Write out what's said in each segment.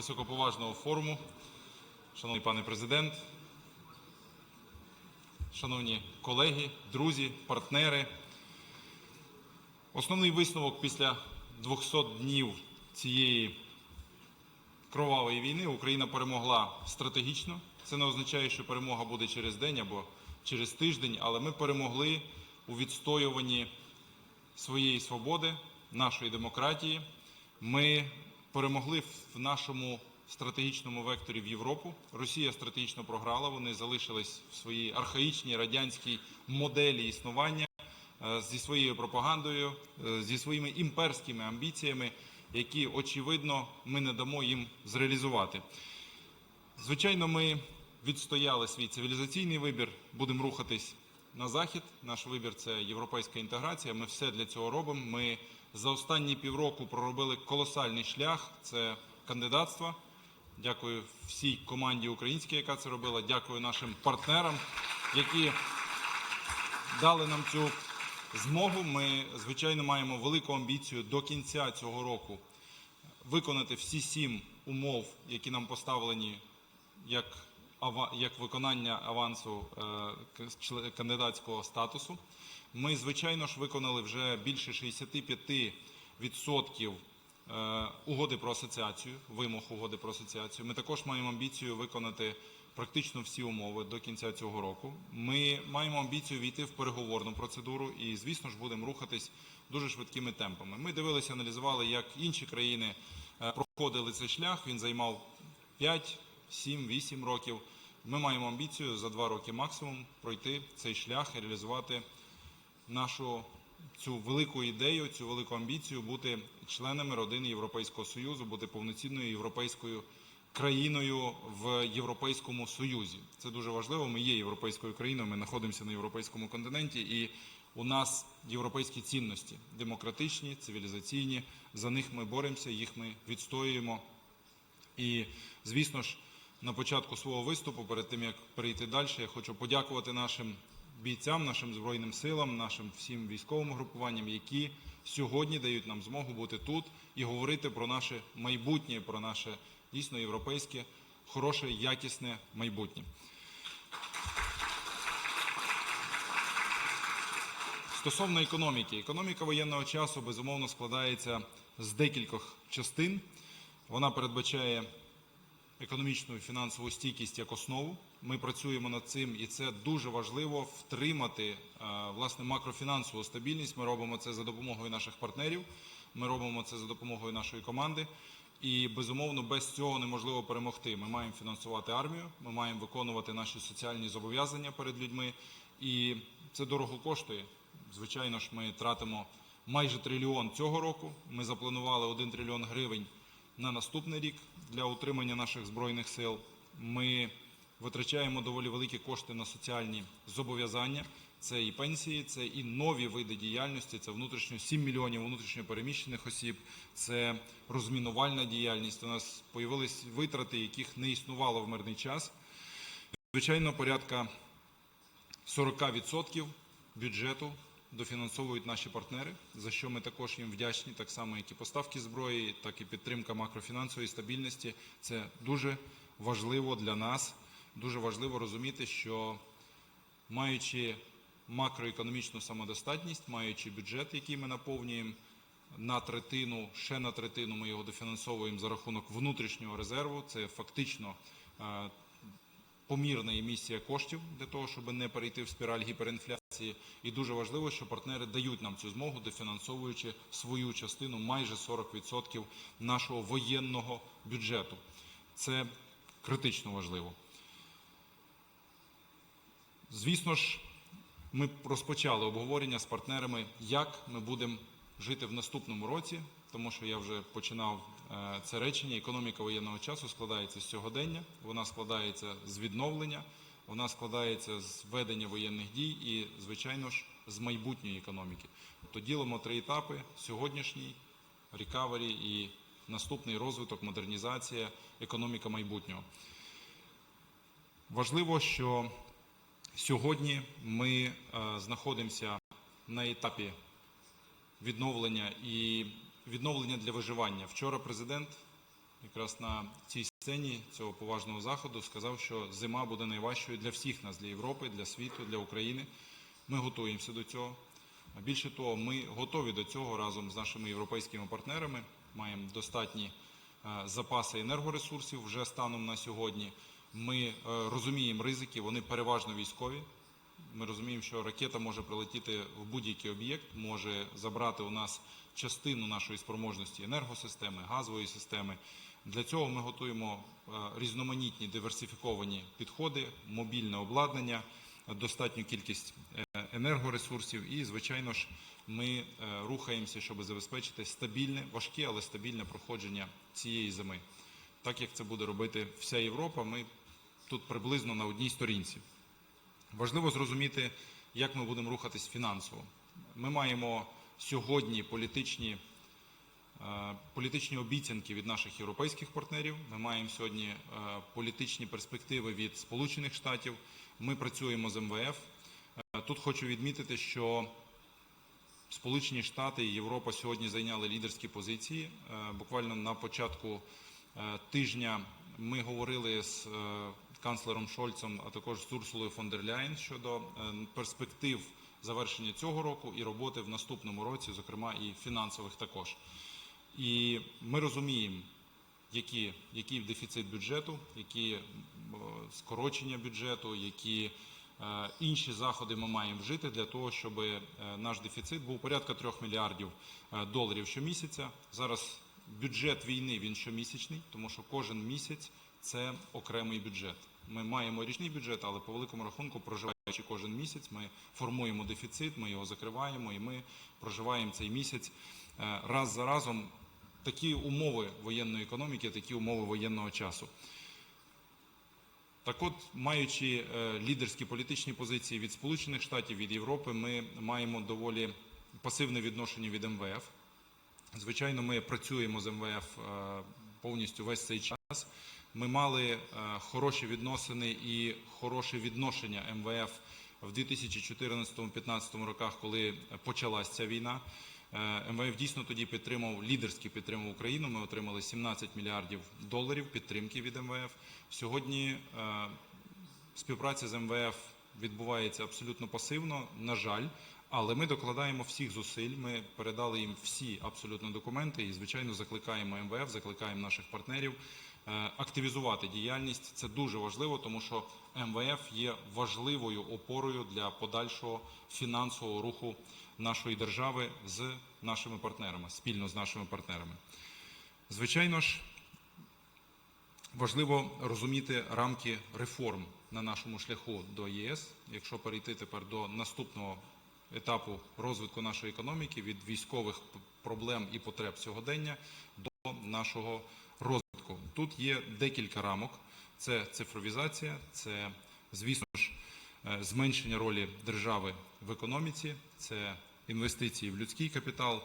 високоповажного форуму, шановний пане президент, шановні колеги, друзі, партнери. Основний висновок після 200 днів цієї кровавої війни Україна перемогла стратегічно. Це не означає, що перемога буде через день або через тиждень, але ми перемогли у відстоюванні своєї свободи, нашої демократії. Ми перемогли в нашому стратегічному векторі в Європу. Росія стратегічно програла. Вони залишились в своїй архаїчній радянській моделі існування е, зі своєю пропагандою, е, зі своїми імперськими амбіціями, які очевидно ми не дамо їм зреалізувати. Звичайно, ми відстояли свій цивілізаційний вибір, будемо рухатись на захід. Наш вибір це європейська інтеграція. Ми все для цього робимо. Ми за останні півроку проробили колосальний шлях. Це кандидатство. Дякую всій команді українській, яка це робила. Дякую нашим партнерам, які дали нам цю змогу. Ми, звичайно, маємо велику амбіцію до кінця цього року виконати всі сім умов, які нам поставлені як, як виконання авансу е, кандидатського статусу. Ми, звичайно ж, виконали вже більше 65% е, угоди про асоціацію, вимог угоди про асоціацію. Ми також маємо амбіцію виконати практично всі умови до кінця цього року. Ми маємо амбіцію війти в переговорну процедуру і, звісно ж, будемо рухатись дуже швидкими темпами. Ми дивилися, аналізували, як інші країни е, проходили цей шлях. Він займав 5, 7, 8 років. Ми маємо амбіцію за два роки максимум пройти цей шлях і реалізувати нашу цю велику ідею, цю велику амбіцію бути членами родини Європейського Союзу, бути повноцінною європейською країною в Європейському Союзі. Це дуже важливо. Ми є європейською країною, ми знаходимося на європейському континенті, і у нас європейські цінності демократичні, цивілізаційні. За них ми боремося, їх ми відстоюємо. І, звісно ж, на початку свого виступу, перед тим як перейти далі, я хочу подякувати нашим бійцям, нашим збройним силам, нашим всім військовим групуванням, які сьогодні дають нам змогу бути тут і говорити про наше майбутнє, про наше дійсно європейське, хороше, якісне майбутнє. Стосовно економіки, економіка воєнного часу безумовно складається з декількох частин. Вона передбачає економічну і фінансову стійкість як основу. Ми працюємо над цим, і це дуже важливо втримати е, власне макрофінансову стабільність. Ми робимо це за допомогою наших партнерів. Ми робимо це за допомогою нашої команди. І безумовно без цього неможливо перемогти. Ми маємо фінансувати армію, ми маємо виконувати наші соціальні зобов'язання перед людьми, і це дорого коштує. Звичайно ж, ми тратимо майже трильйон цього року. Ми запланували 1 трильйон гривень на наступний рік для утримання наших збройних сил. Ми витрачаємо доволі великі кошти на соціальні зобов'язання. Це і пенсії, це і нові види діяльності. Це внутрішньо 7 мільйонів внутрішньо переміщених осіб, це розмінувальна діяльність. У нас появились витрати, яких не існувало в мирний час. Звичайно, порядка 40% бюджету дофінансовують наші партнери, за що ми також їм вдячні, так само як і поставки зброї, так і підтримка макрофінансової стабільності. Це дуже важливо для нас. Дуже важливо розуміти, що маючи макроекономічну самодостатність, маючи бюджет, який ми наповнюємо на третину, ще на третину ми його дофінансовуємо за рахунок внутрішнього резерву. Це фактично е, помірна емісія коштів для того, щоб не перейти в спіраль гіперінфляції. І дуже важливо, що партнери дають нам цю змогу, дофінансовуючи свою частину майже 40% нашого воєнного бюджету. Це критично важливо. Звісно ж, ми розпочали обговорення з партнерами, як ми будемо жити в наступному році, тому що я вже починав це речення. Економіка воєнного часу складається з сьогодення, вона складається з відновлення, вона складається з ведення воєнних дій і, звичайно ж, з майбутньої економіки. Тобто ділимо три етапи: сьогоднішній, рекавері і наступний розвиток, модернізація, економіка майбутнього. Важливо, що сьогодні ми е, знаходимося на етапі відновлення і відновлення для виживання. Вчора президент якраз на цій сцені цього поважного заходу сказав, що зима буде найважчою для всіх нас, для Європи, для світу, для України. Ми готуємося до цього. Більше того, ми готові до цього разом з нашими європейськими партнерами. Маємо достатні е, запаси енергоресурсів вже станом на сьогодні. Ми е, розуміємо ризики, вони переважно військові. Ми розуміємо, що ракета може прилетіти в будь-який об'єкт, може забрати у нас частину нашої спроможності енергосистеми, газової системи. Для цього ми готуємо е, різноманітні диверсифіковані підходи, мобільне обладнання, достатню кількість е, енергоресурсів і, звичайно ж, ми е, рухаємося, щоб забезпечити стабільне, важке, але стабільне проходження цієї зими. Так як це буде робити вся Європа, ми тут приблизно на одній сторінці. Важливо зрозуміти, як ми будемо рухатись фінансово. Ми маємо сьогодні політичні, е, політичні обіцянки від наших європейських партнерів. Ми маємо сьогодні е, політичні перспективи від Сполучених Штатів. Ми працюємо з МВФ. Е, Тут хочу відмітити, що Сполучені Штати і Європа сьогодні зайняли лідерські позиції. Буквально на початку тижня ми говорили з канцлером Шольцем, а також з Урсулою фон дер Ляєн щодо перспектив завершення цього року і роботи в наступному році, зокрема і фінансових також. І ми розуміємо, які, який дефіцит бюджету, які е, скорочення бюджету, які е, інші заходи ми маємо вжити для того, щоб е, наш дефіцит був порядка 3 мільярдів доларів щомісяця. Зараз бюджет війни він щомісячний, тому що кожен місяць це окремий бюджет. Ми маємо річний бюджет, але по великому рахунку, проживаючи кожен місяць, ми формуємо дефіцит, ми його закриваємо, і ми проживаємо цей місяць е, раз за разом. Такі умови воєнної економіки, такі умови воєнного часу. Так от, маючи е, лідерські політичні позиції від Сполучених Штатів, від Європи, ми маємо доволі пасивне відношення від МВФ. Звичайно, ми працюємо з МВФ е, повністю весь цей час. Ми мали е, хороші відносини і хороше відношення МВФ в 2014-2015 роках, коли почалась ця війна. Е, МВФ дійсно тоді підтримав лідерськи підтримав Україну. Ми отримали 17 мільярдів доларів підтримки від МВФ. Сьогодні е, співпраця з МВФ відбувається абсолютно пасивно, на жаль. Але ми докладаємо всіх зусиль. Ми передали їм всі абсолютно документи і, звичайно, закликаємо МВФ, закликаємо наших партнерів активізувати діяльність. Це дуже важливо, тому що МВФ є важливою опорою для подальшого фінансового руху нашої держави з нашими партнерами, спільно з нашими партнерами. Звичайно ж, важливо розуміти рамки реформ на нашому шляху до ЄС. Якщо перейти тепер до наступного етапу розвитку нашої економіки від військових проблем і потреб сьогодення до нашого розвитку. Тут є декілька рамок: це цифровізація, це, звісно ж, е, зменшення ролі держави в економіці, це інвестиції в людський капітал.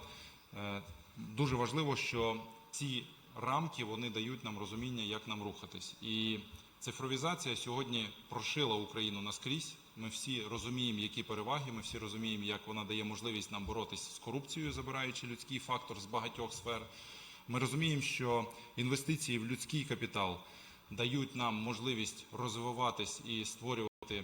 Е, Дуже важливо, що ці рамки вони дають нам розуміння, як нам рухатись. І цифровізація сьогодні прошила Україну наскрізь. Ми всі розуміємо, які переваги, ми всі розуміємо, як вона дає можливість нам боротись з корупцією, забираючи людський фактор з багатьох сфер. Ми розуміємо, що інвестиції в людський капітал дають нам можливість розвиватись і створювати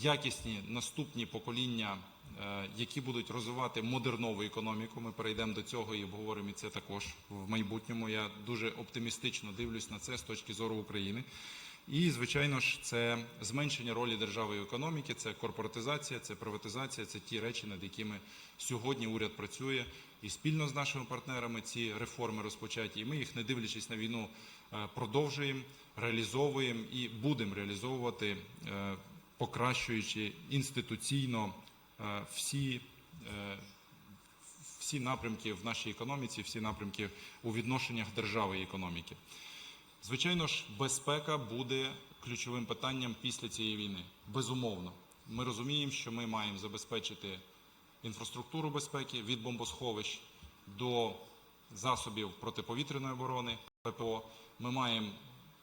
якісні наступні покоління, е, які будуть розвивати модернову економіку. Ми перейдемо до цього і обговоримо і це також в майбутньому. Я дуже оптимістично дивлюсь на це з точки зору України. І, звичайно ж, це зменшення ролі держави в економіці, це корпоратизація, це приватизація, це ті речі, над якими сьогодні уряд працює. І спільно з нашими партнерами ці реформи розпочаті. І ми їх, не дивлячись на війну, е, продовжуємо, реалізовуємо і будемо реалізовувати, е, покращуючи інституційно е, всі. Всі напрямки в нашій економіці, всі напрямки у відношеннях держави і економіки. Звичайно ж, безпека буде ключовим питанням після цієї війни. Безумовно, ми розуміємо, що ми маємо забезпечити інфраструктуру безпеки від бомбосховищ до засобів протиповітряної оборони ППО. Ми маємо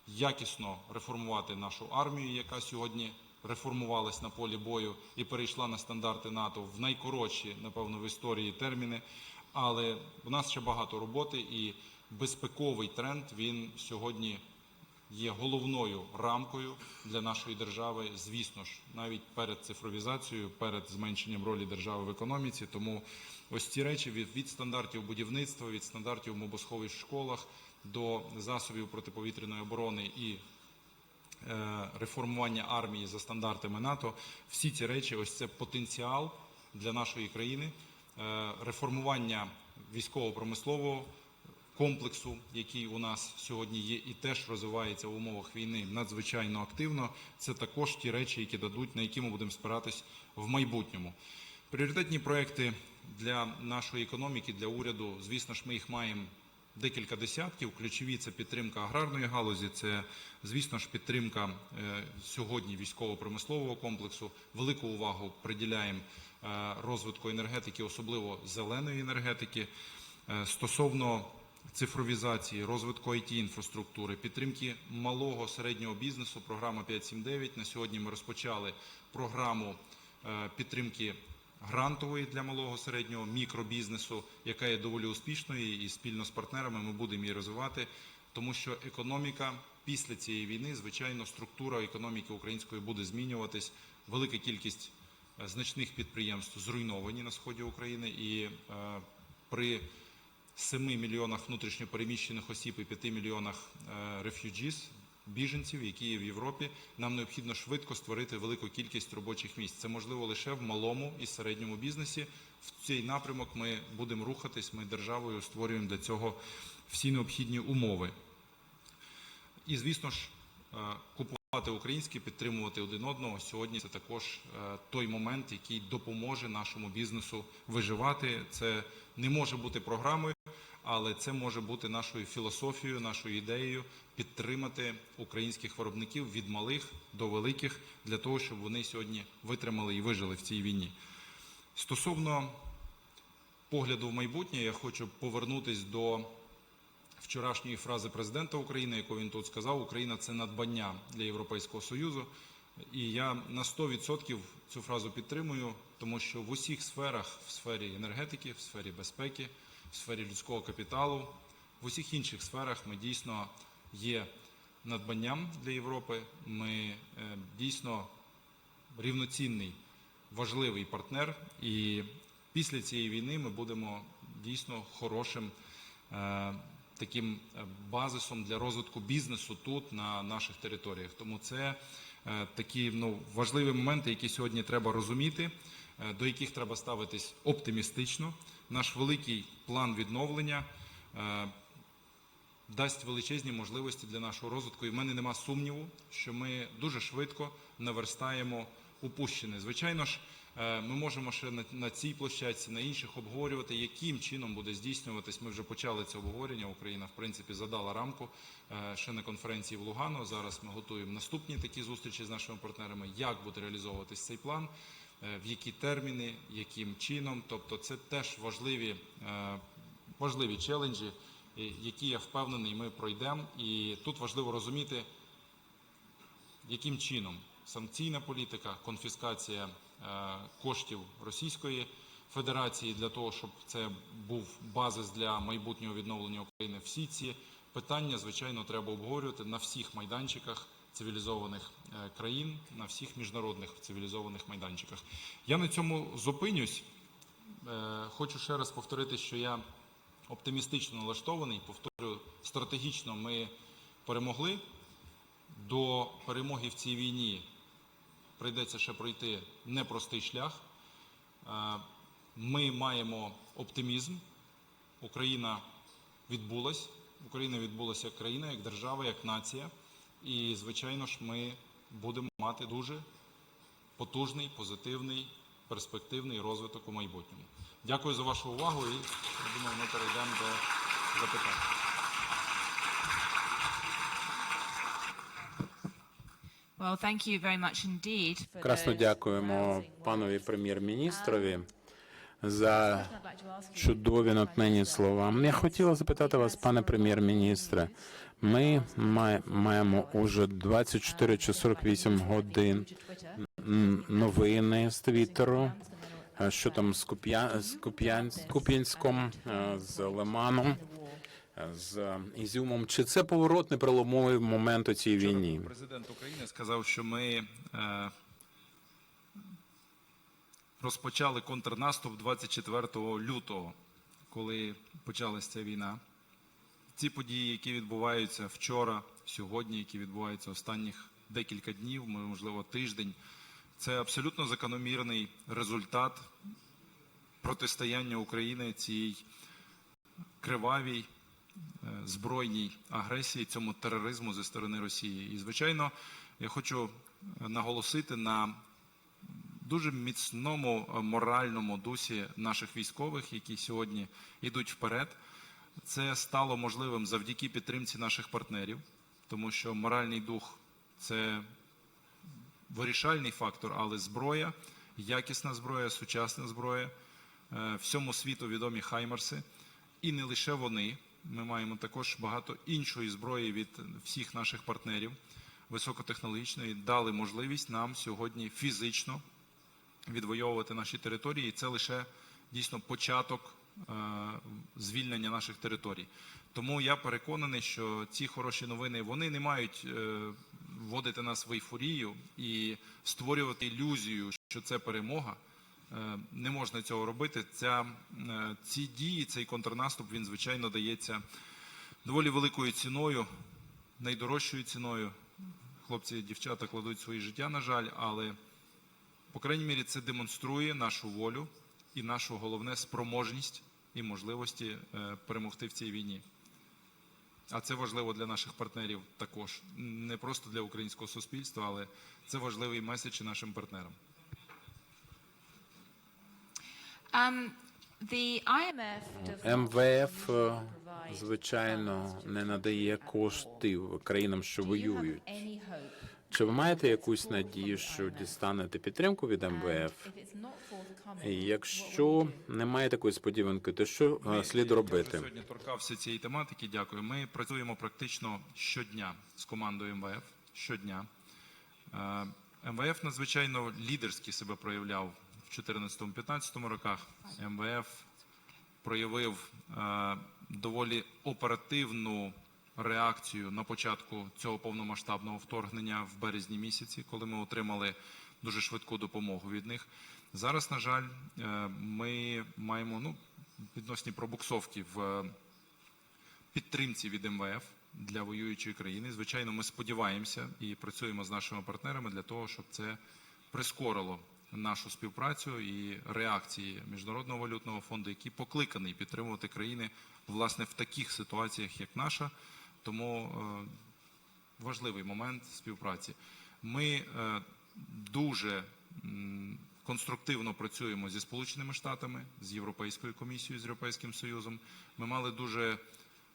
якісно реформувати нашу армію, яка сьогодні реформувалась на полі бою і перейшла на стандарти НАТО в найкоротші, напевно, в історії терміни. Але у нас ще багато роботи, і безпековий тренд він сьогодні є головною рамкою для нашої держави. Звісно ж, навіть перед цифровізацією, перед зменшенням ролі держави в економіці. Тому ось ці речі від, від стандартів будівництва, від стандартів мобосховищ в школах до засобів протиповітряної оборони і е, реформування армії за стандартами НАТО. Всі ці речі, ось це потенціал для нашої країни, е, реформування військово-промислового комплексу, який у нас сьогодні є, і теж розвивається в умовах війни надзвичайно активно. Це також ті речі, які дадуть, на які ми будемо спиратись в майбутньому. Пріоритетні проекти для нашої економіки, для уряду, звісно ж, ми їх маємо декілька десятків. Ключові це підтримка аграрної галузі, це, звісно ж, підтримка е, сьогодні військово-промислового комплексу. Велику увагу приділяємо е, розвитку енергетики, особливо зеленої енергетики. Е, Стосовно цифровізації, розвитку it інфраструктури, підтримки малого середнього бізнесу, програма 579. На сьогодні ми розпочали програму е, підтримки грантової для малого середнього мікробізнесу, яка є доволі успішною, і спільно з партнерами ми будемо її розвивати, тому що економіка після цієї війни, звичайно, структура економіки української буде змінюватись. Велика кількість е, значних підприємств зруйновані на сході України, і е, при 7 мільйонах внутрішньопереміщених осіб і 5 мільйонах рефюджіс, біженців, які є в Європі, нам необхідно швидко створити велику кількість робочих місць. Це можливо лише в малому і середньому бізнесі. В цей напрямок ми будемо рухатись. Ми державою створюємо для цього всі необхідні умови. І, звісно ж, е, купувати українське, підтримувати один одного. Сьогодні це також е, той момент, який допоможе нашому бізнесу виживати. Це не може бути програмою, але це може бути нашою філософією, нашою ідеєю підтримати українських виробників від малих до великих для того, щоб вони сьогодні витримали і вижили в цій війні. Стосовно погляду в майбутнє, я хочу повернутись до вчорашньої фрази президента України, яку він тут сказав: Україна це надбання для Європейського Союзу. І я на 100% цю фразу підтримую, тому що в усіх сферах, в сфері енергетики, в сфері безпеки, в сфері людського капіталу, в усіх інших сферах ми дійсно є надбанням для Європи. Ми е, дійсно рівноцінний, важливий партнер. І після цієї війни ми будемо дійсно хорошим е, таким е, базисом для розвитку бізнесу тут, на наших територіях. Тому це такі ну, важливі моменти, які сьогодні треба розуміти, до яких треба ставитись оптимістично. Наш великий план відновлення. е, дасть величезні можливості для нашого розвитку. І в мене нема сумніву, що ми дуже швидко наверстаємо упущене. Звичайно ж, е, ми можемо ще на, цій площадці, на інших обговорювати, яким чином буде здійснюватись. Ми вже почали це обговорення. Україна, в принципі, задала рамку е, ще на конференції в Лугано. Зараз ми готуємо наступні такі зустрічі з нашими партнерами, як буде реалізовуватись цей план. Е, В які терміни, яким чином, тобто це теж важливі, е, важливі челенджі, які я впевнений, ми пройдемо. І тут важливо розуміти, яким чином санкційна політика, конфіскація е, коштів Російської Федерації для того, щоб це був базис для майбутнього відновлення України. Всі ці питання, звичайно, треба обговорювати на всіх майданчиках цивілізованих е, країн, на всіх міжнародних цивілізованих майданчиках. Я на цьому зупинюсь. Е, Хочу ще раз повторити, що я оптимістично налаштований. Повторюю, стратегічно ми перемогли. До перемоги в цій війні прийдеться ще пройти непростий шлях. Е, Ми маємо оптимізм. Україна відбулась. Україна відбулася як країна, як держава, як нація. І, звичайно ж, ми будемо мати дуже потужний, позитивний, перспективний розвиток у майбутньому. Дякую за вашу увагу і я думаю, ми перейдемо до запитань. Well, thank you very much indeed for Красно дякуємо панові прем'єр-міністрові за чудові натхненні слова. Я хотіла запитати вас, пане прем'єр-міністре. Ми маємо уже 24 чи 48 годин новини з Твіттеру. Е, Що там з Куп'я з Куп'ян з Куп'янськом, е, з Лиманом? з Ізюмом. Чи це поворотний переломовий момент у цій війні? Президент України сказав, що ми е, розпочали контрнаступ 24 лютого, коли почалася війна. Ці події, які відбуваються вчора, сьогодні, які відбуваються останніх декілька днів, можливо, тиждень, це абсолютно закономірний результат протистояння України цій кривавій е, збройній агресії, цьому тероризму зі сторони Росії. І, звичайно, я хочу наголосити на дуже міцному е, моральному дусі наших військових, які сьогодні йдуть вперед. Це стало можливим завдяки підтримці наших партнерів, тому що моральний дух це вирішальний фактор, але зброя, якісна зброя, сучасна зброя, е, всьому світу відомі хаймерси. І не лише вони. Ми маємо також багато іншої зброї від всіх наших партнерів високотехнологічної, дали можливість нам сьогодні фізично відвоювати наші території. І це лише дійсно початок е, звільнення наших територій. Тому я переконаний, що ці хороші новини вони не мають е, вводити нас в ейфорію і створювати ілюзію, що це перемога. Е, Не можна цього робити. Ця, ці дії, цей контрнаступ, він звичайно дається доволі великою ціною, найдорожчою ціною. Хлопці і дівчата кладуть свої життя, на жаль, але по крайній мірі це демонструє нашу волю і нашу головне спроможність і можливості е, перемогти в цій війні. А це важливо для наших партнерів також. Не просто для українського суспільства, але це важливий меседж нашим партнерам. Um, МВФ, е, звичайно, не надає коштів країнам, що воюють. Чи ви маєте якусь надію, що дістанете підтримку від МВФ? І Якщо немає такої сподіванки, то що е, слід робити? вже сьогодні торкався цієї тематики. Дякую. Ми працюємо практично щодня з командою МВФ. Щодня. Е, МВФ надзвичайно лідерськи себе проявляв в 2014-2015 роках. МВФ проявив е, доволі оперативну реакцію на початку цього повномасштабного вторгнення в березні місяці, коли ми отримали дуже швидку допомогу від них. Зараз, на жаль, е, ми маємо ну, відносні пробуксовки в е, підтримці від МВФ для воюючої країни. Звичайно, ми сподіваємося і працюємо з нашими партнерами для того, щоб це прискорило нашу співпрацю і реакції Міжнародного валютного фонду, який покликаний підтримувати країни власне в таких ситуаціях, як наша. Тому е, важливий момент співпраці. Ми е, дуже конструктивно працюємо зі Сполученими Штатами, з Європейською комісією, з Європейським Союзом. Ми мали дуже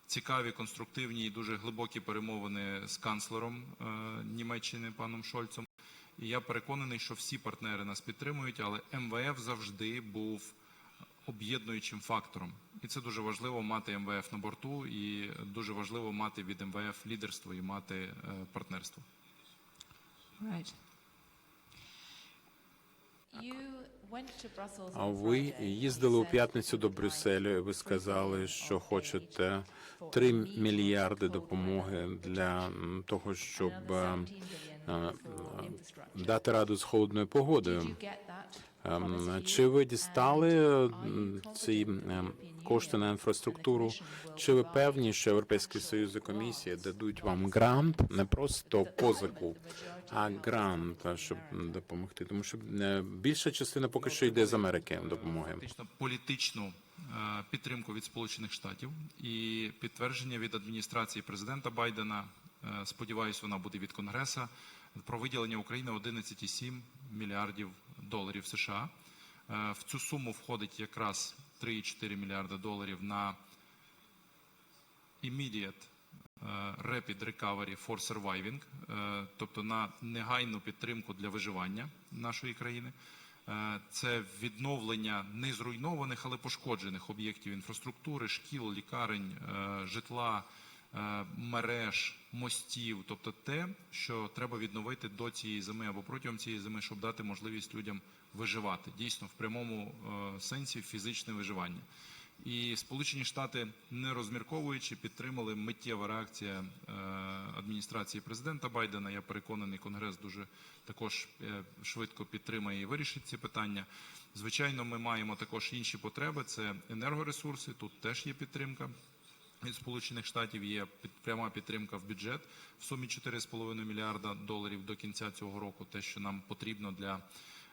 цікаві, конструктивні і дуже глибокі перемовини з канцлером е, Німеччини паном Шольцем. І я переконаний, що всі партнери нас підтримують, але МВФ завжди був об'єднуючим фактором. І це дуже важливо мати МВФ на борту, і дуже важливо мати від МВФ лідерство і мати е, партнерство. right. А ви їздили у п'ятницю до Брюсселю. і Ви сказали, що хочете 3 мільярди допомоги для того, щоб е, е, дати раду з холодною погодою. Ем, Чи ви дістали ці ем, кошти на інфраструктуру? Чи ви певні, що Європейський Союз і комісія дадуть вам грант, не просто позику, а грант, щоб допомогти? Тому що е, більша частина поки що йде з Америки допомоги. Політичну е, підтримку від Сполучених Штатів і підтвердження від адміністрації президента Байдена. е, Сподіваюсь, вона буде від Конгреса про виділення України 11,7 мільярдів доларів США. Е, В цю суму входить якраз 3,4 мільярда доларів на immediate е, Rapid Recovery for Surviving, е, тобто на негайну підтримку для виживання нашої країни. Це відновлення не зруйнованих, але пошкоджених об'єктів інфраструктури, шкіл, лікарень, житла, мереж, мостів, тобто те, що треба відновити до цієї зими або протягом цієї зими, щоб дати можливість людям виживати дійсно в прямому е, сенсі фізичне виживання. І Сполучені Штати, не розмірковуючи, підтримали миттєва реакція е, адміністрації президента Байдена. Я переконаний, Конгрес дуже також е, швидко підтримає і вирішить ці питання. Звичайно, ми маємо також інші потреби: це енергоресурси. Тут теж є підтримка від Сполучених Штатів. Є пряма підтримка в бюджет в сумі 4,5 мільярда доларів до кінця цього року. Те, що нам потрібно для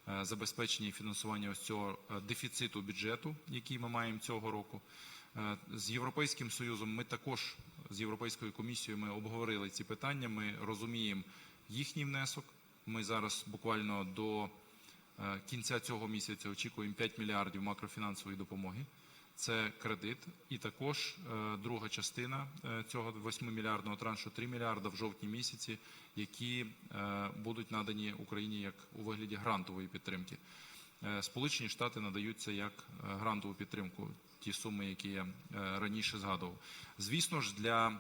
е, забезпечення і фінансування ось цього е, дефіциту бюджету, який ми маємо цього року. Е, З Європейським Союзом ми також з Європейською комісією ми обговорили ці питання. Ми розуміємо їхній внесок. Ми зараз буквально до кінця цього місяця очікуємо 5 мільярдів макрофінансової допомоги. Це кредит, і також е, друга частина е, цього 8 мільярдного траншу 3 мільярда в жовтні місяці, які е, будуть надані Україні як у вигляді грантової підтримки. Сполучені Штати надають це як грантову підтримку, ті суми, які я раніше згадував. Звісно ж, для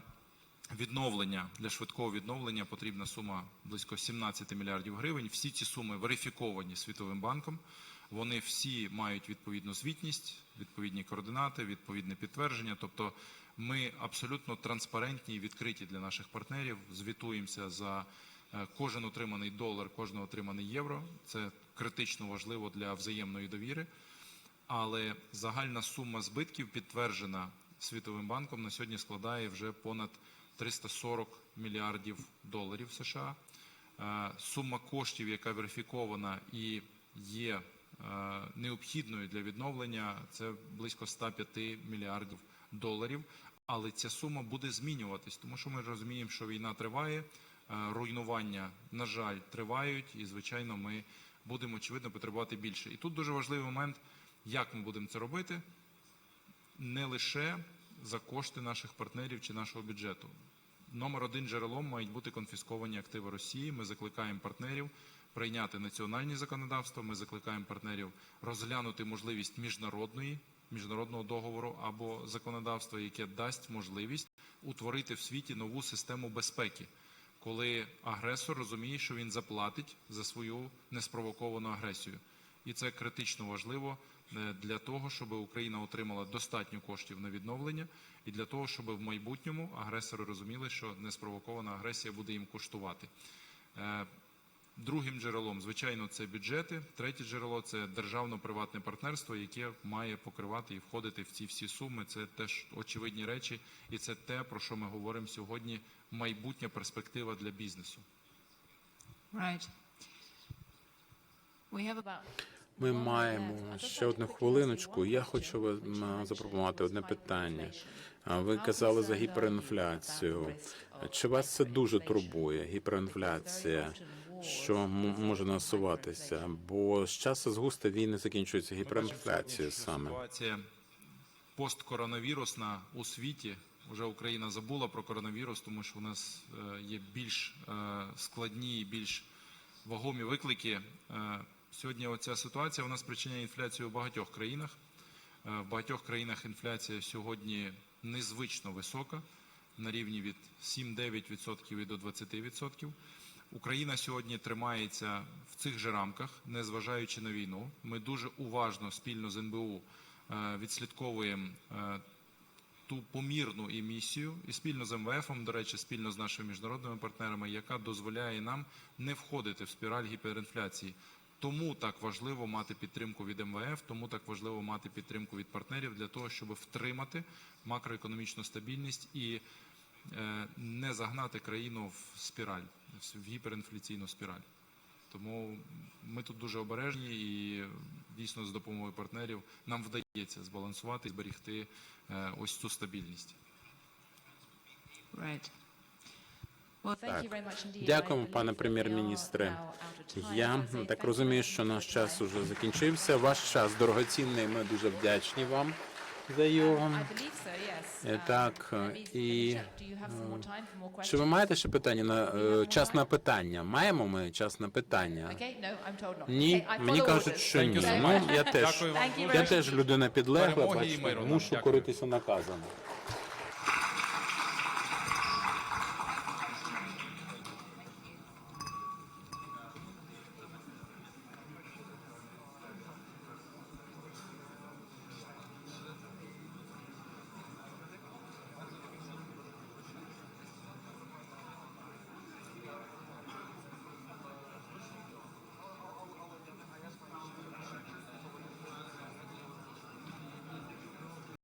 відновлення для швидкого відновлення потрібна сума близько 17 мільярдів гривень. Всі ці суми верифіковані Світовим банком. Вони всі мають відповідну звітність, відповідні координати, відповідне підтвердження. Тобто, ми абсолютно транспарентні і відкриті для наших партнерів. Звітуємося за е, кожен отриманий долар, кожен отриманий євро. Це критично важливо для взаємної довіри. Але загальна сума збитків підтверджена Світовим банком на сьогодні складає вже понад 340 мільярдів доларів США. Е, Сума коштів, яка верифікована і є необхідною для відновлення, це близько 105 мільярдів доларів. Але ця сума буде змінюватись, тому що ми розуміємо, що війна триває, е, руйнування, на жаль, тривають, і звичайно, ми будемо очевидно потребувати більше. І тут дуже важливий момент, як ми будемо це робити, не лише за кошти наших партнерів чи нашого бюджету. Номер один джерелом мають бути конфісковані активи Росії. Ми закликаємо партнерів прийняти національні законодавства. Ми закликаємо партнерів розглянути можливість міжнародної міжнародного договору або законодавства, яке дасть можливість утворити в світі нову систему безпеки, коли агресор розуміє, що він заплатить за свою неспровоковану агресію. І це критично важливо е, для того, щоб Україна отримала достатньо коштів на відновлення, і для того, щоб в майбутньому агресори розуміли, що неспровокована агресія буде їм коштувати. Е, Другим джерелом, звичайно, це бюджети. Третє джерело це державно-приватне партнерство, яке має покривати і входити в ці всі суми. Це теж очевидні речі, і це те, про що ми говоримо сьогодні. Майбутня перспектива для бізнесу. Right. We have about Ми маємо ще одну хвилиночку. Я хочу вам запропонувати одне питання. Ви казали за гіперінфляцію. Чи вас це дуже турбує? Гіперінфляція, що може насуватися? Бо з часу з густа війни закінчується гіперінфляцією саме. Ситуація посткоронавірусна у світі. Вже Україна забула про коронавірус, тому що у нас е, є більш е, складні і більш вагомі виклики. Е, Сьогодні оця ситуація вона спричиняє інфляцію у багатьох країнах. В багатьох країнах інфляція сьогодні незвично висока, на рівні від 7-9% і до 20%. Україна сьогодні тримається в цих же рамках, незважаючи на війну. Ми дуже уважно спільно з НБУ е, відслідковуємо е, ту помірну емісію і спільно з МВФ, до речі, спільно з нашими міжнародними партнерами, яка дозволяє нам не входити в спіраль гіперінфляції. Тому так важливо мати підтримку від МВФ, тому так важливо мати підтримку від партнерів для того, щоб втримати макроекономічну стабільність і не загнати країну в спіраль, в гіперінфляційну спіраль. Тому ми тут дуже обережні і дійсно з допомогою партнерів нам вдається збалансувати і зберігти е, ось цю стабільність. right. Так. Дякуємо, пане прем'єр-міністре. Я так розумію, що наш час уже закінчився. Ваш час дорогоцінний. Ми дуже вдячні вам за його. Е, Так, е, і е, чи ви маєте ще питання на час на питання? Маємо ми час на питання? Ні, мені кажуть, що ні. Ну я теж. Я теж людина підлегла, бачите, мушу коритися наказано.